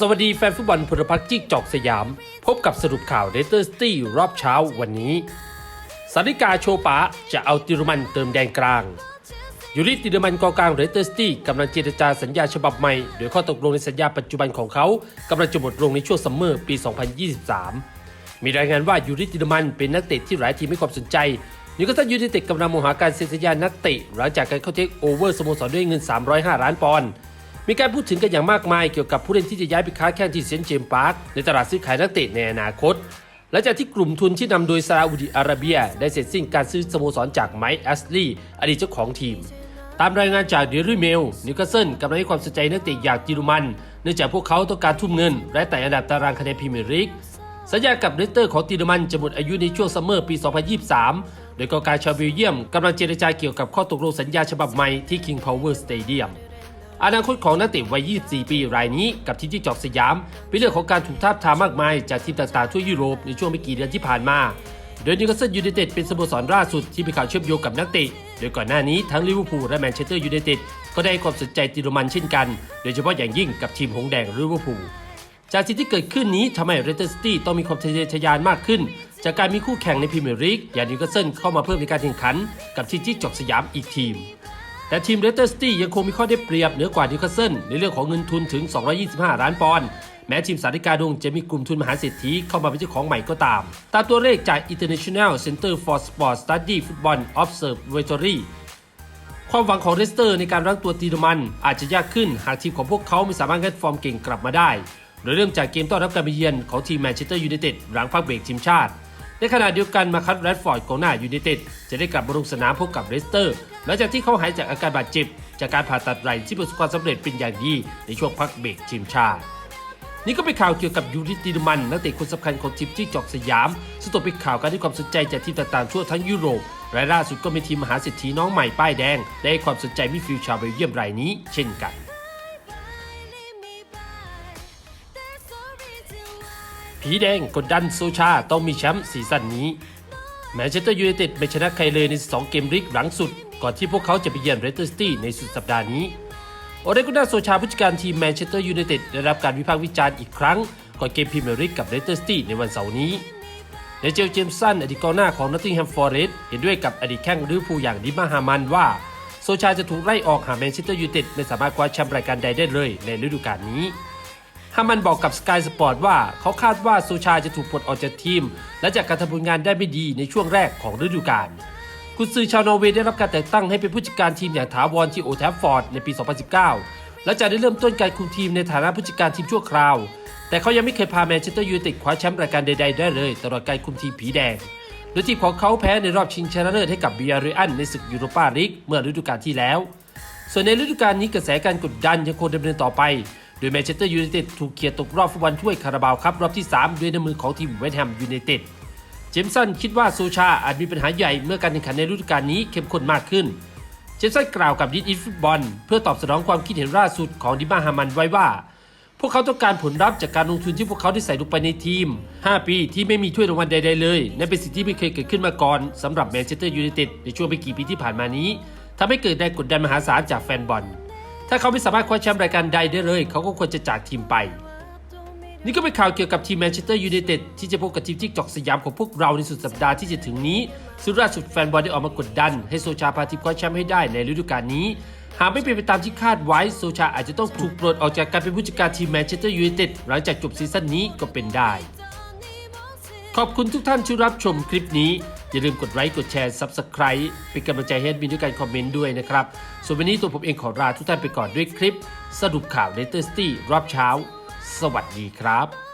สวัสดีแฟนฟุตบอลพลพักจิกจอกสยาม พบกับสรุปข่าวเดเตอร์สตี้รอบเช้าวันนี้สาริกาโชปาจะเอาติรมันเติมแดนกลาง ยูริติรมันกองกลางเรเตอร์สตี้กำลังเจรจาสัญญาฉบับใหม่ โดยข้อตกลงในสัญญาปัจจุบันของเขากำลังจะหมดลงในช่วงซัมเมอร์ปี 2023 มีรายงานว่ายูริติรมันเป็นนักเตะที่หลายทีมให้ความสนใจนิวคาสเซิลยูไนเต็ดกำลังมองหาการเซ็นสัญญานักเตะหลังจากการเข้าเทคโอเวอร์สโมสรด้วยเงิน 305 ล้านปอนด์ มีการพูดถึงกันอย่างมากมายเกี่ยวกับผู้เล่นที่จะย้ายไปค้าแข่งที่เซนต์เจมส์พาร์คในตลาดซื้อขายนักเตะในอนาคตหลังจากที่กลุ่มทุนที่นำโดยซาอุดิอาระเบีย ได้เสร็จสิ้นการซื้อสโมสรจากไมค์แอสลีย์อดีตเจ้าของทีม ตามรายงานจากเดลี่เมลนิวคาสเซิลกำลังให้ความสนใจนักเตะอย่างจิรุมัน เนื่องจากพวกเขาต้องการทุ่มเงิน และแต่อันดับตารางคะแนนพรีเมียร์ลีกสัญญากับเรสเตอร์ของตีนมันจะหมดอายุในช่วงซัมเมอร์ปี 2023 โดยกองการชาวเบลเยียมกำลังเจรจาเกี่ยวกับข้อตกลงสัญญาฉบับใหม่ที่ King Power Stadium อนาคตของนักเตะวัย 24 ปีรายนี้กับทีมที่จอกสยาม เป็นเรื่องของการถูกทาบทามมากมายจากทีมต่างๆทั่วยุโรปในช่วงไม่กี่เดือนที่ผ่านมา โดยนิวคาสเซิลยูไนเต็ดเป็นสโมสรล่าสุดที่มีข่าวเชื่อมโยงกับนักเตะ โดยก่อนหน้านี้ทั้งลิเวอร์พูลและแมนเชสเตอร์ยูไนเต็ดก็ได้ความสนใจติโรมันเช่นกัน โดยเฉพาะอย่างยิ่งกับทีมหงส์แดงลิเวอร์พูลจากสิ่งที่เกิดขึ้นนี้ทำให้เรสเตอร์ซิตี้ต้องมีความทะเยอทะยานมากขึ้น จากการมีคู่แข่งในพรีเมียร์ลีกอย่างนิวคาสเซิลเข้ามาเพิ่มในการแข่งขัน กับทีมที่จบสยามอีกทีม แต่ทีมเรสเตอร์ซิตี้ยังคงมีข้อได้เปรียบเหนือกว่านิวคาสเซิลในเรื่องของเงินทุนถึง 225 ล้านปอนด์แม้ทีมสาริกาดงจะมีกลุ่มทุนมหาเศรษฐีเข้ามาเป็นเจ้าของใหม่ก็ตาม ตามตัวเลขจาก International Center for Sport Study Football Observatory ความหวังของเรสเตอร์ในการรั้งตัวตีโรมัน อาจจะยากขึ้นหากทีมของพวกเขาไม่สามารถงัดฟอร์มเก่งกลับมาได้ โดยเริ่มจากเกมต้อนรับการไปเยือนของทีมแมนเชสเตอร์ยูไนเต็ดหลังพักเบรกทีมชาติ ในขณะเดียวกันมาคัตแรดฟอร์ดกองหน้ายูไนเต็ดจะได้กลับมาลงสนามพบกับเรสเตอร์ หลังจากที่เขาหายจากอาการบาดเจ็บ จากการผ่าตัดไหล่ที่ประสบความสำเร็จเป็นอย่างดีในช่วงพักเบรกทีมชาตินี่ก็เป็นข่าวเกี่ยวกับยูริติรมันนักเตะคนสำคัญของทีมที่จอกสยามซึ่งตกเป็นข่าวการที่ความสนใจจากทีมต่างๆทั่วทั้งยุโรปรายล่าสุดก็มีทีมมหาเศรษฐีน้องใหม่ป้ายแดง ได้ความสนใจมิฟิลชาวเบลเยียมรายนี้เช่นกัน ผีแดงกดดันโซชาต้องมีแชมป์ซีซั่นนี้แมนเชสเตอร์ยูไนเต็ดไม่ชนะใครเลยใน 2 เกมริกหลังสุด ก่อนที่พวกเขาจะไปเยือนเรสเตอร์ซิตี้ในสุดสัปดาห์นี้ โอเดกุน่าโซชาผู้จัดการทีมแมนเชสเตอร์ยูไนเต็ดได้รับการวิพากษ์วิจารณ์อีกครั้ง ก่อนเกมพรีเมียร์ลีกกับเรสเตอร์ซิตี้ในวันเสาร์นี้เนเจลเจมสันอดีตกองหน้าของนอตติงแฮมฟอร์เรสต์เห็นด้วยกับอดีตแข้งลิเวอร์พูลอย่างดิมาฮามันว่าโซชาจะถูกไล่ออกหากแมนเชสเตอร์ยูไนเต็ดไม่สามารถคว้าแชมป์รายการใดได้เลยในฤดูกาลนี้ฮามันบอกกับ Sky Sport ว่าเขาคาดว่าโซชาจะถูกปลดออกจากทีม และจากการทำผลงานได้ไม่ดีในช่วงแรกของฤดูกาล กุนซือชาวนอร์เวย์ได้รับการแต่งตั้งให้เป็นผู้จัดการทีมอย่างถาวรที่โอแทฟฟอร์ดในปี 2019 และจะได้เริ่มต้นการคุมทีมในฐานะผู้จัดการทีมชั่วคราว แต่เขายังไม่เคยพาแมนเชสเตอร์ยูไนเต็ดคว้าแชมป์รายการใดๆได้เลยตลอดการคุมทีมผีแดงโดยทีมของเขาแพ้ในรอบชิงชนะเลิศให้กับบียร์เรอันในศึกยูโรปาลีกเมื่อฤดูกาลที่แล้ว ส่วนในฤดูกาลนี้กระแสการกดดันยังคงดำเนินต่อไป โดยแมนเชสเตอร์ยูไนเต็ดถูกเคลียร์ตกรอบฟุตบอลถ้วยคาราบาวครับรอบที่ 3 ด้วยน้ำมือของทีมเวสต์แฮมยูไนเต็ด จมสันคิดว่าโซชาอาจมีปัญหาใหญ่เมื่อการแข่งขันในฤดูกาลนี้เข้มข้นมากขึ้น เจมสันกล่าวกับดิสอินฟุตบอลเพื่อตอบสนองความคิดเห็นล่าสุดของดิมาฮามันไว้ว่า พวกเขาต้องการผลลัพธ์จากการลงทุนที่พวกเขาได้ใส่ลงไปในทีม 5 ปีที่ไม่มีถ้วยรางวัลใดๆเลยนั่นเป็นสิ่งที่ไม่เคยเกิดขึ้นมาก่อนสำหรับแมนเชสเตอร์ยูไนเต็ดในช่วงไม่กี่ปีที่ผ่านมานี้ทำให้เกิดแรงกดดันมหาศาลจากแฟนบอล ถ้าเขาไม่สามารถคว้าแชมป์รายการใดได้เลย เขาก็ควรจะจากทีมไป นี่ก็เป็นข่าวเกี่ยวกับทีมแมนเชสเตอร์ยูไนเต็ดที่จะพบกับทีมที่จอกสยามของพวกเราในสุดสัปดาห์ที่จะถึงนี้ซึ่งล่าสุดแฟนบอลได้ออกมากดดัน ให้โซชาพาทีมคว้าแชมป์ให้ได้ในฤดูกาลนี้หากไม่เป็นไปตามที่คาดไว้โซชาอาจจะต้องถูกปลดออกจากการเป็นผู้จัดการทีมแมนเชสเตอร์ยูไนเต็ดหลังจากจบซีซั่นนี้ก็เป็นได้ ขอบคุณทุกท่านที่รับชมคลิปนี้ อย่าลืมกดไลค์กดแชร์ Subscribe เป็นกำลังใจให้แอดมินด้วยการคอมเมนต์ด้วยนะครับ ส่วนวันนี้ตัวผมเองขอลาทุกท่านไปก่อนด้วยคลิป สรุปข่าวเลเตอร์สตี้รอบเช้า สวัสดีครับ